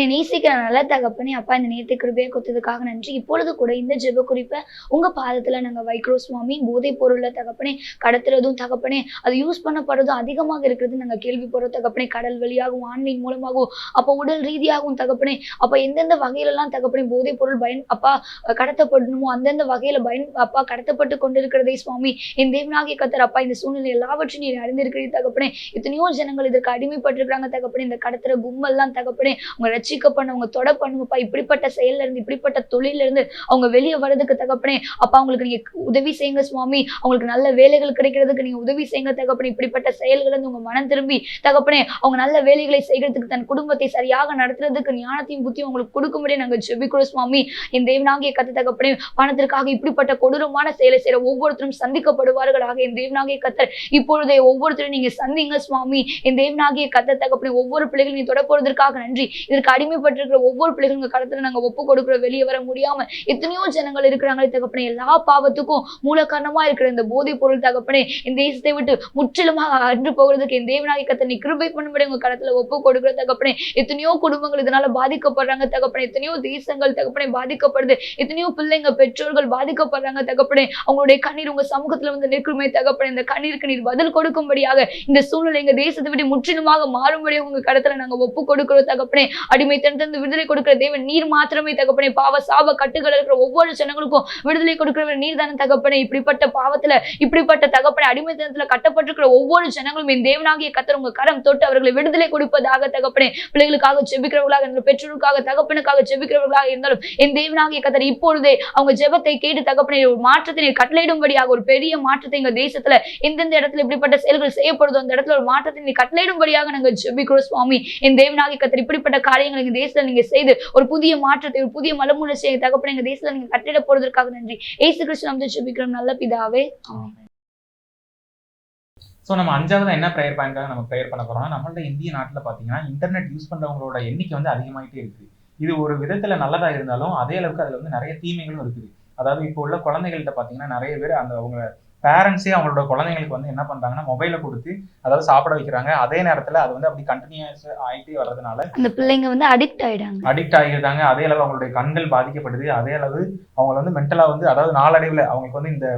என் நேசிக்கிற நல்ல தகப்பனே அப்பா இந்த நேரத்தை கிருபையை கொடுத்ததுக்காக நன்றி இப்பொழுது கூட இந்த ஜெப குறிப்பை உங்க பாதத்துல நாங்க வைக்கிறோம் சுவாமி போதை பொருள்ல தகப்பனே கடத்துறதும் தகப்பனே அது யூஸ் பண்ணப்படுறதும் அதிகமாக இருக்கிறது நாங்கள் கேள்விப்படுறோம் தகப்பனே கடல் வழியாகவும் ஆன்லைன் மூலமாகவும் அப்ப உடல் ரீதியாகவும் தகப்பனே அப்ப எந்தெந்த வகையில எல்லாம் தகப்பனே போதை பொருள் பயன் அப்பா கடத்தப்படணுமோ அந்தந்த வகையில பயன் அப்பா கடத்தப்பட்டு கொண்டிருக்கிறதே சுவாமி என் தேவனாகிய கத்தர் அப்பா இந்த சூழ்நிலை எல்லாவற்றையும் நீர் அறிந்திருக்கிறீர் தகப்பனே எத்தனையோ ஜனங்கள் இதற்கு அடிமைப்பட்டிருக்கிறாங்க செய்வாங்க தகப்பனே இந்த கடத்துற கும்பல்லாம் தகப்பனே அவங்க ரட்சிக்க பண்ண தொட பண்ணுவப்பா இப்படிப்பட்ட செயல்ல இருந்து இப்படிப்பட்ட தொழில இருந்து அவங்க வெளியே வர்றதுக்கு தகப்பனே அப்பா அவங்களுக்கு நீங்க உதவி செய்யுங்க சுவாமி அவங்களுக்கு நல்ல வேலைகள் கிடைக்கிறதுக்கு நீங்க உதவி செய்யுங்க தகப்பனே இப்படிப்பட்ட செயல்கள் இருந்து உங்க மனம் திரும்பி தகப்பனே அவங்க நல்ல வேலைகளை செய்கிறதுக்கு தன் குடும்பத்தை சரியாக நடத்துறதுக்கு ஞானத்தையும் புத்தியும் அவங்களுக்கு கொடுக்க முடியும் நாங்க ஜெபிக்கிறோம் சுவாமி என் தேவனாகிய கத்து தகப்பனே பணத்திற்காக இப்படிப்பட்ட கொடூரமான செயலை செய்யற ஒவ்வொருத்தரும் சந்திக்கப்படுவார்களாக என் தேவநாகிய கத்தர் இப்பொழுதே ஒவ்வொருத்தரும் நீங்க சந்திங்க சுவாமி என் தேவநாகிய கத்த தகப்ப அப்படி ஒவ்வொரு பிள்ளைகளும் நீ தொட நன்றி இதற்கு அடிமைப்பட்டிருக்கிற ஒவ்வொரு பிள்ளைகளும் கடத்துல நாங்க ஒப்பு கொடுக்குற வெளியே வர முடியாம எத்தனையோ ஜனங்கள் இருக்கிறாங்களே தகப்பனே எல்லா பாவத்துக்கும் மூல காரணமா இருக்கிற இந்த போதை பொருள் தகப்பனே இந்த இசத்தை விட்டு முற்றிலுமாக அன்று போகிறதுக்கு என் தேவநாயக கத்தனை கிருபை பண்ணும்படி உங்க கடத்துல ஒப்பு கொடுக்குற தகப்பனே எத்தனையோ குடும்பங்கள் இதனால பாதிக்கப்படுறாங்க தகப்பனே எத்தனையோ தேசங்கள் தகப்பனே பாதிக்கப்படுது எத்தனையோ பிள்ளைங்க பெற்றோர்கள் பாதிக்கப்படுறாங்க தகப்பனே அவங்களுடைய கண்ணீர் உங்க சமூகத்துல வந்து நிற்குமே தகப்பனே இந்த கண்ணீருக்கு நீர் பதில் கொடுக்கும்படியாக இந்த சூழ்நிலை எங்க தேசத்தை விட்டு முற்றிலுமாக மாறும் மறுபடியும் உங்க கடத்துல நாங்க ஒப்பு கொடுக்கிறோம் தகப்பனே அடிமைத்தனத்திலிருந்து விடுதலை கொடுக்கிற தேவன் நீர் மாத்திரமே தகப்பனே பாவ சாப கட்டுகள் இருக்கிற ஒவ்வொரு ஜனங்களுக்கும் விடுதலை கொடுக்கிறவர் நீர் தானே தகப்பனே இப்படிப்பட்ட பாவத்துல இப்படிப்பட்ட தகப்பனை அடிமைத்தனத்துல கட்டப்பட்டிருக்கிற ஒவ்வொரு ஜனங்களும் என் தேவனாகிய கத்தர் உங்க கரம் தொட்டு அவர்களை விடுதலை கொடுப்பதாக தகப்பனே பிள்ளைகளுக்காக செபிக்கிறவர்களாக இருந்தாலும் பெற்றோருக்காக தகப்பனுக்காக செபிக்கிறவர்களாக இருந்தாலும் என் தேவனாகிய கத்தர் இப்பொழுதே அவங்க ஜெபத்தை கேட்டு தகப்பனே ஒரு மாற்றத்தினை கட்டளையிடும்படியாக ஒரு பெரிய மாற்றத்தை எங்க தேசத்துல எந்தெந்த இடத்துல இப்படிப்பட்ட செயல்கள் செய்யப்படுதோ அந்த இடத்துல ஒரு மாற்றத்தை கட்டளையிடும்படியாக நாங்கள் ஜெபிக்கிறோம் சுவாமி என் தேவனாகி கத்தர் இப்படிப்பட்ட காரியங்களை எங்கள் தேசத்தில் நீங்கள் செய்து ஒரு புதிய மாற்றத்தை ஒரு புதிய மலமுறை செய்ய தகப்பன எங்கள் தேசத்தில் நீங்கள் கட்டிட போகிறதுக்காக நன்றி ஏசு கிருஷ்ணன் வந்து சுபிக்கிறோம் நல்ல பிதாவே
ஸோ நம்ம அஞ்சாவது என்ன ப்ரேயர் பாயிண்ட்டாக நம்ம ப்ரேயர் பண்ண போகிறோம்னா நம்மளோட இந்திய நாட்டில் பார்த்தீங்கன்னா இன்டர்நெட் யூஸ் பண்ணுறவங்களோட எண்ணிக்கை வந்து அதிகமாகிட்டே இருக்கு இது ஒரு விதத்தில் நல்லதாக இருந்தாலும் அதே அளவுக்கு அதில் வந்து நிறைய தீமைகளும் இருக்குது அதாவது இப்போ உள்ள குழந்தைகள்கிட்ட பார்த்தீங்கன்னா நிறைய பேர் அந்த அவங்க பேரண்ட்ஸே அவங்களோட குழந்தைங்களுக்கு வந்து என்ன பண்றாங்கன்னா மொபைல கொடுத்து அதாவது சாப்பிட வைக்கிறாங்க அதே நேரத்துல அது வந்து அப்படி கண்டினியூஸ் ஆகிட்டே வர்றதுனால
அந்த பிள்ளைங்க வந்து அடிக்ட் ஆயிடாங்க
அடிக்ட் ஆகிடுறாங்க அதே அளவு அவங்களுடைய கண்கள் பாதிக்கப்படுது அதே அளவு அவங்க வந்து மென்டலா வந்து அதாவது நாளடைவில் அவங்களுக்கு வந்து இந்த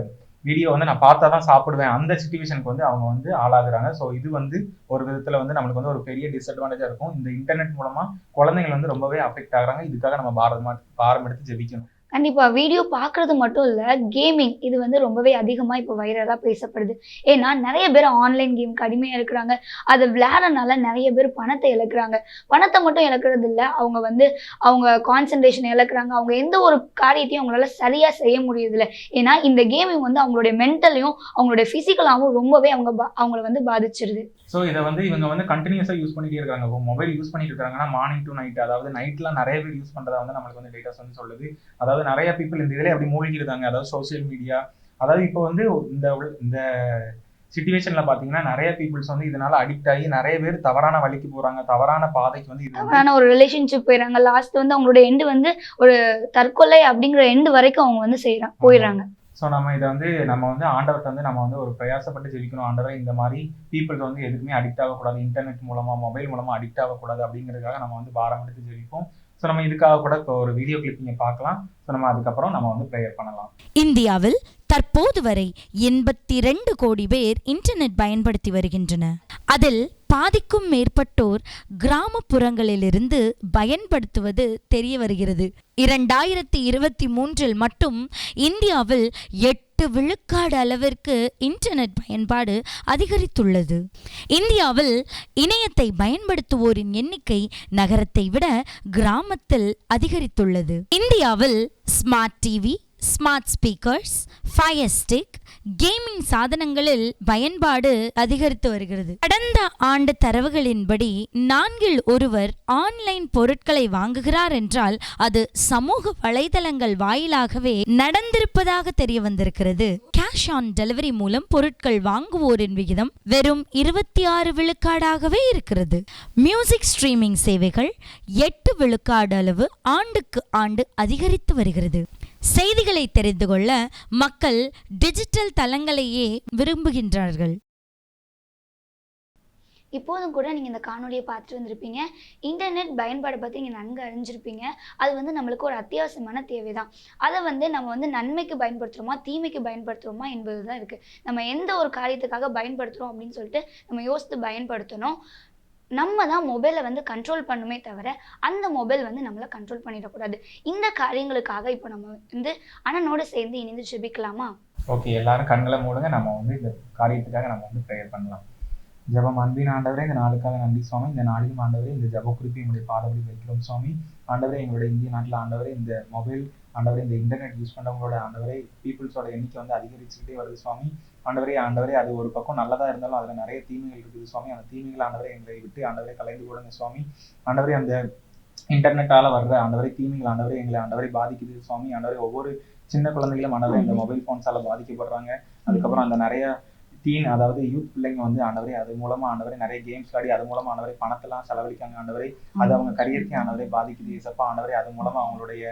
வீடியோ வந்து நான் பார்த்தா தான் சாப்பிடுவேன் அந்த சுச்சுவேஷனுக்கு வந்து அவங்க வந்து ஆளாகிறாங்க ஸோ இது வந்து ஒரு விதத்தில் வந்து நம்மளுக்கு வந்து ஒரு பெரிய டிஸ்அட்வான்டேஜாக இருக்கும் இந்த இன்டர்நெட் மூலமாக குழந்தைங்க வந்து ரொம்பவே அஃபெக்ட் ஆகிறாங்க இதுக்காக நம்ம பாரதமாக பாரம் எடுத்து ஜெபிக்கணும்
கண்டிப்பாக வீடியோ பார்க்குறது மட்டும் இல்லை கேமிங் இது வந்து ரொம்பவே அதிகமாக இப்போ வைரலாக பேசப்படுது ஏன்னா நிறைய பேர் ஆன்லைன் கேம் கடுமையாக இருக்கிறாங்க அதை விளையாடுறனால நிறைய பேர் பணத்தை இழக்கிறாங்க பணத்தை மட்டும் இழக்கிறது இல்லை அவங்க வந்து அவங்க கான்சன்ட்ரேஷன் இழக்கிறாங்க அவங்க எந்த ஒரு காரியத்தையும் அவங்களால சரியாக செய்ய முடியறதில்ல ஏன்னா இந்த கேமிங் வந்து அவங்களுடைய மென்டலையும் அவங்களுடைய ஃபிசிக்கலாகவும் ரொம்பவே அவங்க அவங்கள வந்து பாதிச்சிருது
ஸோ இதை வந்து இவங்க வந்து கண்டினியூஸாக யூஸ் பண்ணிகிட்டே இருக்காங்க இப்போ மொபைல் யூஸ் பண்ணிட்டு இருக்காங்கன்னா மார்னிங் டு நைட் அதாவது நைட்லாம் நிறைய பேர் யூஸ் பண்ணுறதா வந்து நம்மளுக்கு வந்து டேட்டாஸ் வந்து சொல்லுது அதாவது நிறைய பீப்புள் இந்த இதில் அப்படி மூழ்கிருக்காங்க அதாவது சோசியல் மீடியா அதாவது இப்போ வந்து இந்த இந்த சுச்சுவேஷன்ல பாத்தீங்கன்னா நிறைய பீப்புள்ஸ் வந்து இதனால அடிக்ட் ஆகி நிறைய பேர் தவறான வழிக்கு போறாங்க தவறான பாதைக்கு வந்து
தவறான ஒரு ரிலேஷன்ஷிப் போயிடறாங்க லாஸ்ட் வந்து அவங்களோட எண்டு வந்து ஒரு தற்கொலை அப்படிங்கிற எண்டு வரைக்கும் அவங்க வந்து செய்யறாங்க போயிடுறாங்க
ஸோ நம்ம இதை வந்து நம்ம வந்து ஆண்டவர்கிட்ட வந்து நம்ம வந்து ஒரு பிரயாசப்பட்டு ஜெயிக்கணும் ஆண்டவரை இந்த மாதிரி பீப்புள்ஸ் வந்து எதுக்குமே அடிக்ட் ஆகக்கூடாது இன்டர்நெட் மூலமாக மொபைல் மூலமாக அடிக்ட் ஆகக்கூடாது அப்படிங்கிறதுக்காக நம்ம வந்து பாரம் எடுத்து ஜெயிப்போம் ஸோ நம்ம இதுக்காக கூட இப்போ ஒரு வீடியோ கிளிப்பிங்கை பார்க்கலாம் ஸோ நம்ம அதுக்கப்புறம் நம்ம வந்து ப்ரேயர் பண்ணலாம்
இந்தியாவில் தற்போது வரை எண்பத்தி ரெண்டு கோடி பேர் இன்டர்நெட் பயன்படுத்தி வருகின்றன அதில் பாதிக்கும் மேற்பட்டோர் கிராமப்புறங்களிலிருந்து பயன்படுத்துவது தெரிய வருகிறது இரண்டாயிரத்தி இருபத்தி மூன்றில் மட்டும் இந்தியாவில் எட்டு எட்டு விழுக்காடு அளவிற்கு இன்டர்நெட் பயன்பாடு அதிகரித்துள்ளது இந்தியாவில் இணையத்தை பயன்படுத்துவோரின் எண்ணிக்கை நகரத்தை விட கிராமத்தில் அதிகரித்துள்ளது இந்தியாவில் smart TV smart speakers fire stick gaming சாதனங்களில் பயன்பாடு அதிகரித்து வருகிறது கடந்த ஆண்டு தரவுகளின்படி நான்கில் ஒருவர் ஆன்லைன் பொருட்களை வாங்குகிறார் என்றால் அது சமூக வலைதளங்கள் வாயிலாகவே நடந்திருப்பதாக தெரிய வந்திருக்கிறது கேஷ் ஆன் டெலிவரி மூலம் பொருட்கள் வாங்குவோரின் விகிதம் வெறும் இருபத்தி ஆறு விழுக்காடாகவே இருக்கிறது மியூசிக் ஸ்ட்ரீமிங் சேவைகள் எட்டு விழுக்காடு அளவு ஆண்டுக்கு ஆண்டு அதிகரித்து வருகிறது செய்திகளை தெரிந்து கொள்ள மக்கள் டிஜிட்டல் தளங்களையே விரும்புகின்றார்கள் இப்போதும் கூட நீங்கள் இந்த காணொலியை பார்த்துட்டு வந்திருப்பீங்க இன்டர்நெட் பயன்பாடு பற்றி நீங்கள் நன்கு அறிஞ்சிருப்பீங்க அது வந்து நம்மளுக்கு ஒரு அத்தியாவசியமான தேவை தான் அதை வந்து நம்ம வந்து நன்மைக்கு பயன்படுத்துகிறோமா தீமைக்கு பயன்படுத்துகிறோமா என்பது தான் இருக்குது நம்ம எந்த ஒரு காரியத்துக்காக பயன்படுத்துகிறோம் அப்படின்னு சொல்லிட்டு நம்ம யோசித்து பயன்படுத்தணும் நம்ம தான் மொபைலை வந்து கண்ட்ரோல் பண்ணுமே தவிர அந்த மொபைல் வந்து நம்மளை கண்ட்ரோல் பண்ணிடக்கூடாது இந்த காரியங்களுக்காக இப்போ நம்ம வந்து அண்ணனோட சேர்ந்து இணைந்து ஜெபிக்கலாமா
ஓகே எல்லாரும் கண்களை மூடுங்க நம்ம வந்து இந்த காரியத்துக்காக நம்ம வந்து ப்ரேயர் பண்ணலாம் ஜபம் அன்பின் ஆண்டவரே இந்த நாளுக்காக நன்றி சுவாமி இந்த நாளிலும் ஆண்டவரே இந்த ஜப குறிப்பு எங்களுடைய பாடபடி வைக்கிறோம் சுவாமி ஆண்டவரே எங்களுடைய இந்திய நாட்டில் ஆண்டவரே இந்த மொபைல் ஆண்டவரே இந்த இன்டர்நெட் யூஸ் பண்ணுறவங்களோட ஆண்டவரே பீப்புள்ஸோட எண்ணிக்கை வந்து அதிகரிச்சுக்கிட்டே வருது சுவாமி ஆண்டவரே ஆண்டவரே அது ஒரு பக்கம் நல்லதாக இருந்தாலும் அதில் நிறைய தீமைகள் இருக்குது சுவாமி அந்த தீமைகள் ஆண்டவரே எங்களை விட்டு ஆண்டவரே கலைந்து கொடுங்க சுவாமி ஆண்டவரே அந்த இன்டர்நெட்டால் வர்ற ஆண்டவரை தீமைகள் ஆண்டவரை எங்களை ஆண்டவரை பாதிக்குது சுவாமி ஆண்டவரை ஒவ்வொரு சின்ன குழந்தைகளும் ஆண்டவரை இந்த மொபைல் ஃபோன்ஸால் பாதிக்கப்படுறாங்க அதுக்கப்புறம் அந்த நிறைய டீன் அதாவது யூத் பிள்ளைங்க வந்து ஆண்டவரை அது மூலமா ஆண்டவரை நிறைய கேம்ஸ் விளையாடி அது மூலமா ஆனவரை பணத்தெல்லாம் செலவழிக்காங்க ஆண்டவரை அது அவங்க கரியருக்கு ஆனவரை பாதிக்குது இசப்பா ஆனவரை அது மூலமா அவங்களுடைய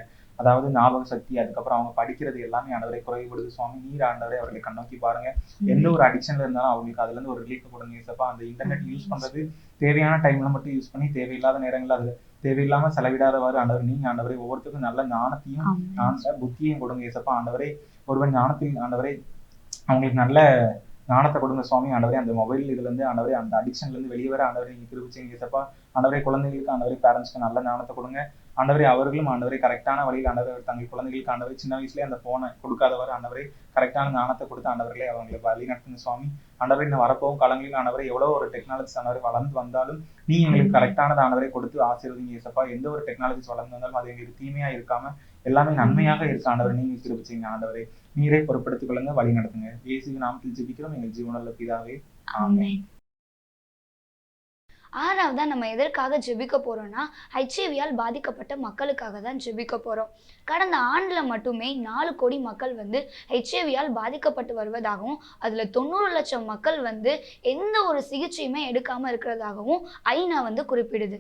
அதாவது ஞாபக சக்தி அதுக்கப்புறம் அவங்க படிக்கிறது எல்லாமே ஆண்டவரை குறைவுபடுது சுவாமி நீர் ஆண்டவரை அவர்களை கண்ணோக்கி பாருங்க எந்த ஒரு அடிக்ஷன்ல இருந்தாலும் அவங்களுக்கு அதுல இருந்து ஒரு ரிலீஃப் கொடுங்க இசப்பா அந்த இன்டர்நெட் யூஸ் பண்றது தேவையான டைம்ல மட்டும் யூஸ் பண்ணி தேவையில்லாத நேரங்கள் அது தேவையில்லாம செலவிடாதவாறு ஆண்டவர் நீங்க ஆண்டவரை ஒவ்வொருத்தருக்கும் நல்ல ஞானத்தையும் புத்தியையும் புத்தியும் கொடுங்க இசப்பா ஆண்டவரை ஒருவன் ஞானத்தையும் ஆண்டவரை அவங்களுக்கு நல்ல ஞானத்தை கொடுங்க சுவாமி ஆண்டவரே அந்த மொபைல் இதுலேருந்து ஆண்டவரே அந்த அடிக்ஷன்லேருந்து வெளியே வர ஆண்டவரே நீங்கள் திருப்பிச்சு எங்கள் தப்பா ஆண்டவரே குழந்தைங்களுக்கு ஆண்டவரே பேரண்ட்ஸ்க்கு நல்ல ஞானத்தை கொடுங்க ஆண்டவரே அவர்களும் ஆண்டவரே கரெக்டான வழியில் ஆண்டவர் தங்கள் குழந்தைகளுக்கு ஆண்டவரே சின்ன வயசுலேயே அந்த ஃபோனை கொடுக்காதவர் ஆண்டவரே கரெக்டான ஞானத்தை கொடுத்து ஆண்டவர்களே அவங்களை வழி நடத்துங்க சுவாமி ஆண்டவரே இந்த வரப்போகும் காலங்களில் ஆண்டவரை எவ்வளோ ஒரு டெக்னாலஜிஸ் ஆனவரை வளர்ந்து வந்தாலும் நீ எங்களுக்கு கரெக்டானது ஆண்டவரை கொடுத்து ஆசீர்வதிங்க ஏசப்பா எந்த ஒரு டெக்னாலஜிஸ் வளர்ந்து வந்தாலும் அது எங்களுக்கு தீமையாக இருக்காம எல்லாமே நன்மையாக இருக்கு ஆண்டவர் நீங்கள் திருப்பிச்சிங்க ஆண்டவரே நீரை பொறுப்படுத்திக் கொள்ளுங்க வழி நடத்துங்க இயேசுவின் நாமத்தில் ஜெபிக்கிறோம் எங்கள் ஜீவனுள்ள பிதாவே
ஆமே ஆறாவதா நம்ம எதற்காக ஜெபிக்க போறோம்னா ஹெச்ஐவியால் பாதிக்கப்பட்ட மக்களுக்காக தான் ஜெபிக்க போறோம் கடந்த ஆண்டுல மட்டுமே நாலு கோடி மக்கள் வந்து ஹெச்ஐவியால் பாதிக்கப்பட்டு வருவதாகவும் அதுல தொண்ணூறு லட்சம் மக்கள் வந்து எந்த ஒரு சிகிச்சையுமே எடுக்காம இருக்கிறதாகவும் ஐநா வந்து குறிப்பிடுது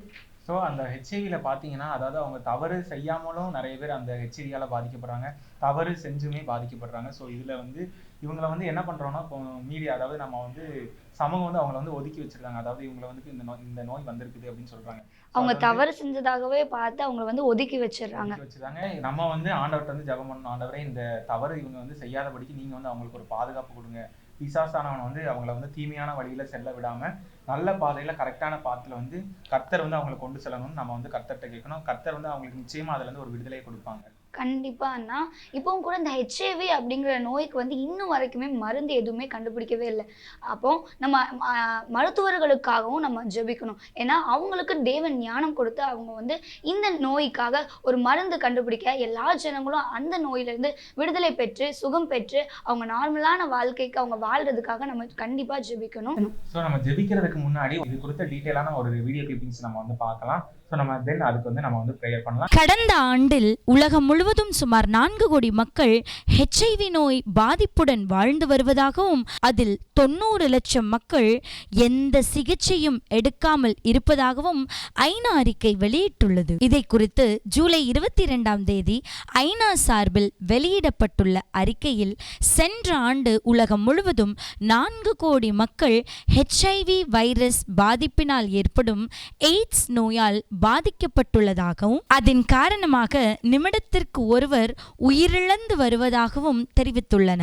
ஸோ அந்த ஹெச்ஐவியில் பார்த்தீங்கன்னா அதாவது அவங்க தவறு செய்யாமலும் நிறைய பேர் அந்த ஹெச்ஐவியால் பாதிக்கப்படுறாங்க தவறு செஞ்சுமே பாதிக்கப்படுறாங்க ஸோ இதில் வந்து இவங்களை வந்து என்ன பண்ணுறோன்னா இப்போ மீடியா அதாவது நம்ம வந்து சமூகம் வந்து அவங்கள வந்து ஒதுக்கி வச்சிருக்காங்க அதாவது இவங்களை வந்து இந்த நோய் இந்த நோய் வந்திருக்குது அப்படின்னு சொல்கிறாங்க
அவங்க தவறு செஞ்சதாகவே பார்த்து அவங்கள வந்து ஒதுக்கி வச்சிடுறாங்க வச்சிருக்காங்க
நம்ம வந்து ஆண்டவர்கிட்ட வந்து ஜபம் பண்ணணும் ஆண்டவரே இந்த தவறு இவங்க வந்து செய்யாதபடிக்கு நீங்கள் வந்து அவங்களுக்கு ஒரு பாதுகாப்பு கொடுங்க பிசாசானவன் வந்து அவங்கள வந்து தீமையான வழியில் செல்ல விடாமல் நல்ல பாதையில் கரெக்டான பாத்தில் வந்து கர்த்தர் வந்து அவங்களை கொண்டு செல்லணும்னு நம்ம வந்து கர்த்தர்கிட்ட கேட்கணும் கர்த்தர் வந்து அவங்களுக்கு நிச்சயமாக அதில் வந்து ஒரு விடுதலையை கொடுப்பாங்க
கண்டிப்பா அண்ணா இப்போவும் கூட இந்த ஹெச்ஐவி அப்படிங்கிற நோய்க்கு வந்து இன்னும் வரைக்குமே மருந்து எதுவுமே கண்டுபிடிக்கவே இல்லை அப்போ நம்ம மருத்துவர்களுக்காகவும் நம்ம ஜெபிக்கணும் ஏன்னா அவங்களுக்கு தேவன் ஞானம் கொடுத்து அவங்க வந்து இந்த நோய்க்காக ஒரு மருந்து கண்டுபிடிக்க எல்லா ஜனங்களும் அந்த நோயிலிருந்து விடுதலை பெற்று சுகம் பெற்று அவங்க நார்மலான வாழ்க்கைக்கு அவங்க வாழ்றதுக்காக நம்ம கண்டிப்பா ஜெபிக்கணும்
ஸோ நம்ம முன்னாடி இது குறித்த டீட்டெயிலான ஒரு வீடியோ கிளிப்பிங்ஸ் நம்ம வந்து பார்க்கலாம்
கடந்த ஆண்டில் உலகம் முழுவதும் சுமார் நான்கு கோடி மக்கள் ஹெச்ஐவி நோய் பாதிப்புடன் வாழ்ந்து வருவதாகவும் அதில் தொண்ணூறு லட்சம் மக்கள் எந்த சிகிச்சையும் எடுக்காமல் இருப்பதாகவும் ஐநா அறிக்கை வெளியிட்டுள்ளது இதை குறித்து ஜூலை இருபத்தி இரண்டாம் தேதி ஐநா சார்பில் வெளியிடப்பட்டுள்ள அறிக்கையில் சென்ற ஆண்டு உலகம் முழுவதும் நான்கு கோடி மக்கள் ஹெச்ஐவி வைரஸ் பாதிப்பினால் ஏற்படும் எய்ட்ஸ் நோயால் பாதிக்கப்பட்டுள்ளதாகவும் அதன் காரணமாக நிமிடத்திற்கு ஒருவர் உயிரிழந்து வருவதாகவும் தெரிவித்துள்ளன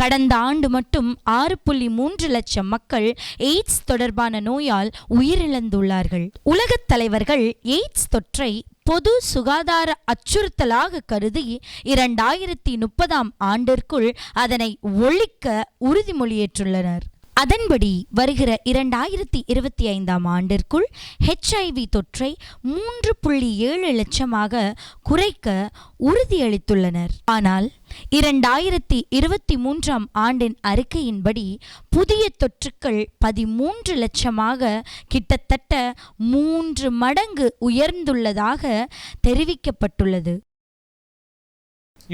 கடந்த ஆண்டு மட்டும் ஆறு புள்ளி மூன்று லட்சம் மக்கள் எய்ட்ஸ் தொடர்பான நோயால் உயிரிழந்துள்ளார்கள் உலகத் தலைவர்கள் எய்ட்ஸ் தொற்றை பொது சுகாதார அச்சுறுத்தலாக கருதி இரண்டாயிரத்தி முப்பதாம் ஆண்டிற்குள் அதனை ஒழிக்க உறுதிமொழியேற்றுள்ளனர் அதன்படி வருகிற இரண்டாயிரத்தி இருபத்தி ஐந்தாம் ஆண்டிற்குள் ஹெச்ஐவி தொற்றை மூன்று புள்ளி ஏழு லட்சமாக குறைக்க உறுதியளித்துள்ளனர் ஆனால் இரண்டாயிரத்தி இருபத்தி மூன்றாம் ஆண்டின் அறிக்கையின்படி புதிய தொற்றுக்கள் பதிமூன்று லட்சமாக கிட்டத்தட்ட மூன்று மடங்கு உயர்ந்துள்ளதாக தெரிவிக்கப்பட்டுள்ளது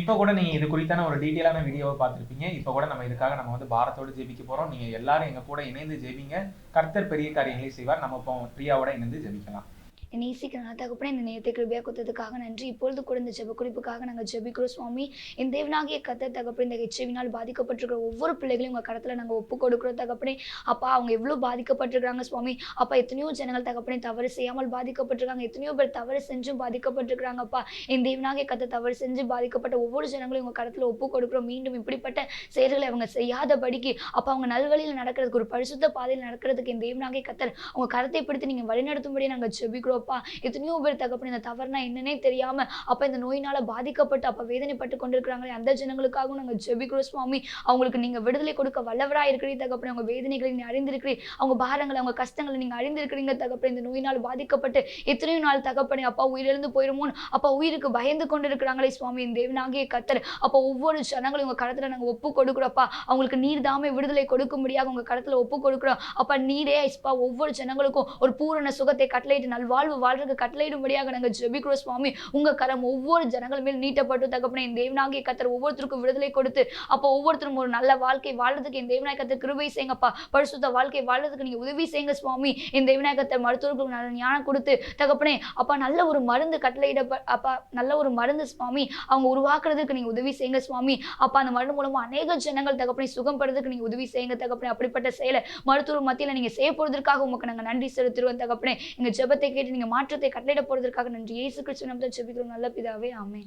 இப்போ கூட நீங்கள் இது குறித்தான ஒரு டீட்டெயிலான வீடியோவை பார்த்துருப்பீங்க இப்போ கூட நம்ம இதுக்காக நம்ம வந்து பாரத்தோடு ஜெபிக்க போகிறோம் நீங்கள் எல்லாரும் எங்கள் கூட இணைந்து ஜெபிங்க கர்த்தர் பெரிய காரியங்களை செய்வார் நம்ம இப்போ பிரியாவோட இணைந்து ஜெபிக்கலாம்
என்னை சீக்கிரம் இந்த நேரத்தை கிருபியா கொடுத்ததுக்காக நன்றி இப்பொழுது கூட இந்த ஜெப குறிப்புக்காக நாங்கள் ஜெபிக்கிறோம் சுவாமி இந்த தேவனாகிய கத்த தகப்பனே இந்த ஹெச்ஐவினால் பாதிக்கப்பட்டிருக்கிற ஒவ்வொரு பிள்ளைகளையும் உங்கள் கடத்தில் நாங்கள் ஒப்பு கொடுக்குறோம் தகப்பனே அப்பா அவங்க எவ்வளோ பாதிக்கப்பட்டிருக்கிறாங்க சுவாமி அப்பா எத்தனையோ ஜனங்கள் தகப்பனே தவறு செய்யாமல் பாதிக்கப்பட்டிருக்காங்க எத்தனையோ பேர் தவறு செஞ்சும் பாதிக்கப்பட்டிருக்கிறாங்கப்பா இந்த தேவனாகிய கத்த தவறு செஞ்சு பாதிக்கப்பட்ட ஒவ்வொரு ஜனங்களையும் உங்கள் கடத்தில் ஒப்பு கொடுக்குறோம் மீண்டும் இப்படிப்பட்ட செயல்களை அவங்க செய்யாதபடிக்கு அப்போ அவங்க நல்வழியில் நடக்கிறதுக்கு ஒரு பரிசுத்த பாதையில் நடக்கிறதுக்கு இந்த தேவனாகிய கத்தர் உங்கள் கரத்தை பிடித்து நீங்கள் வழிநடத்தும்படி நாங்கள் ஜெபிக்கிறோம் கொடுப்பா எத்தனையோ பேர் தகப்பன் இந்த தவறுனா என்னன்னே தெரியாம அப்ப இந்த நோயினால பாதிக்கப்பட்டு அப்போ வேதனைப்பட்டு கொண்டிருக்கிறாங்களே அந்த ஜனங்களுக்காகவும் நாங்க ஜெபிக்கிறோம் சுவாமி அவங்களுக்கு நீங்க விடுதலை கொடுக்க வல்லவரா இருக்கிறீ தகப்பன் அவங்க வேதனைகளை நீ அறிந்திருக்கிறீ அவங்க பாரங்களை அவங்க கஷ்டங்களை நீங்க அறிந்திருக்கிறீங்க தகப்பன் இந்த நோயினால் பாதிக்கப்பட்டு எத்தனையோ நாள் தகப்பனே அப்பா உயிரிழந்து போயிருமோன்னு அப்பா உயிருக்கு பயந்து கொண்டிருக்கிறாங்களே சுவாமி இந்த தேவனாகிய கத்தர் அப்போ ஒவ்வொரு ஜனங்களும் உங்க கடத்துல நாங்க ஒப்பு கொடுக்குறோப்பா அவங்களுக்கு நீர் தாமே விடுதலை கொடுக்க முடியாது உங்க கடத்துல ஒப்பு கொடுக்குறோம் அப்பா நீரே ஐஸ்பா ஒவ்வொரு ஜனங்களுக்கும் ஒரு பூரண சுகத்தை கட்டளையிட்டு நல்வாழ்வு வாழ்வு வாழ்றதுக்கு கட்டளையிடும்படியாக நாங்கள் ஜெபிக்கிறோம் சுவாமி உங்க கரம் ஒவ்வொரு ஜனங்கள் மேல் நீட்டப்பட்டு தகப்பனே என் தேவநாயகி கத்தர் ஒவ்வொருத்தருக்கும் விடுதலை கொடுத்து அப்போ ஒவ்வொருத்தரும் ஒரு நல்ல வாழ்க்கை வாழ்றதுக்கு என் தேவநாயகத்தை கிருபை செய்யுங்கப்பா பரிசுத்த வாழ்க்கை வாழ்றதுக்கு நீங்க உதவி செய்யுங்க சுவாமி என் தேவநாயகத்தை மருத்துவர்களுக்கு நல்ல ஞானம் கொடுத்து தகப்பனே அப்பா நல்ல ஒரு மருந்து கட்டளையிட அப்பா நல்ல ஒரு மருந்து சுவாமி அவங்க உருவாக்குறதுக்கு நீங்க உதவி செய்யுங்க சுவாமி அப்பா அந்த மருந்து மூலமாக அநேக ஜனங்கள் தகப்பனை சுகம் படுறதுக்கு நீங்க உதவி செய்யுங்க தகப்பனே அப்படிப்பட்ட செயலை மருத்துவ மத்தியில் நீங்க செய்ய போகிறதுக்காக உங்களுக்கு நாங்கள் நன்றி செலுத்துருவோம் தகப்பனே எங்க ஜெபத்தை கேட்டு நீங்க நீங்க மாற்றத்தை கட்டளையிட போறதற்காக நன்றி இயேசு கிறிஸ்து நம்ம ஜெபிக்கிறோம் நல்ல பிதாவே ஆமே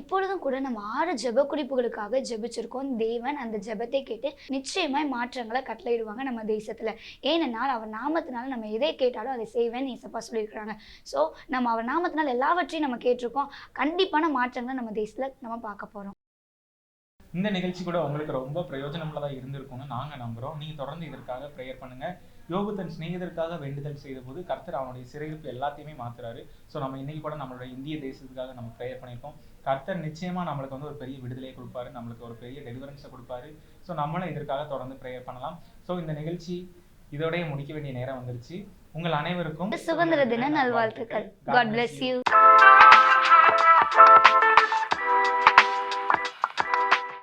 இப்பொழுதும் கூட நம்ம ஆறு ஜெப குறிப்புகளுக்காக ஜெபிச்சிருக்கோம் தேவன் அந்த ஜெபத்தை கேட்டு நிச்சயமாய் மாற்றங்களை கட்டளையிடுவாங்க நம்ம தேசத்தில் ஏனென்னால் அவர் நாமத்தினால நம்ம எதை கேட்டாலும் அதை செய்வேன் ஏசப்பா சொல்லியிருக்கிறாங்க ஸோ நம்ம அவர் நாமத்தினால் எல்லாவற்றையும் நம்ம கேட்டிருக்கோம் கண்டிப்பான மாற்றங்களை நம்ம தேசத்தில் நம்ம பார்க்க போறோம்
இந்த நிகழ்ச்சி கூட உங்களுக்கு ரொம்ப பிரயோஜனமுள்ளதாக இருந்திருக்கும்னு நாங்கள் நம்புகிறோம் நீங்கள் தொடர்ந்து இதற்காக ப்ரேயர் பண்ணுங்கள் யோகு தன் சிநேகிதருக்காக வேண்டுதல் செய்த போது கர்த்தர் அவனுடைய சிறையிருப்பு எல்லாத்தையுமே மாத்துறாரு ஸோ நம்ம இன்னைக்கு கூட நம்மளோட இந்திய தேசத்துக்காக நம்ம ப்ரேயர் பண்ணியிருக்கோம் கர்த்தர் நிச்சயமா நம்மளுக்கு வந்து ஒரு பெரிய விடுதலையை கொடுப்பாரு நம்மளுக்கு ஒரு பெரிய டெலிவரன்ஸை கொடுப்பாரு ஸோ நம்மளும் இதற்காக தொடர்ந்து ப்ரேயர் பண்ணலாம் ஸோ இந்த நிகழ்ச்சி இதோடய முடிக்க வேண்டிய நேரம் வந்துருச்சு உங்கள் அனைவருக்கும்
சுதந்திர தின நல்வாழ்த்துக்கள் காட் பிளஸ் யூ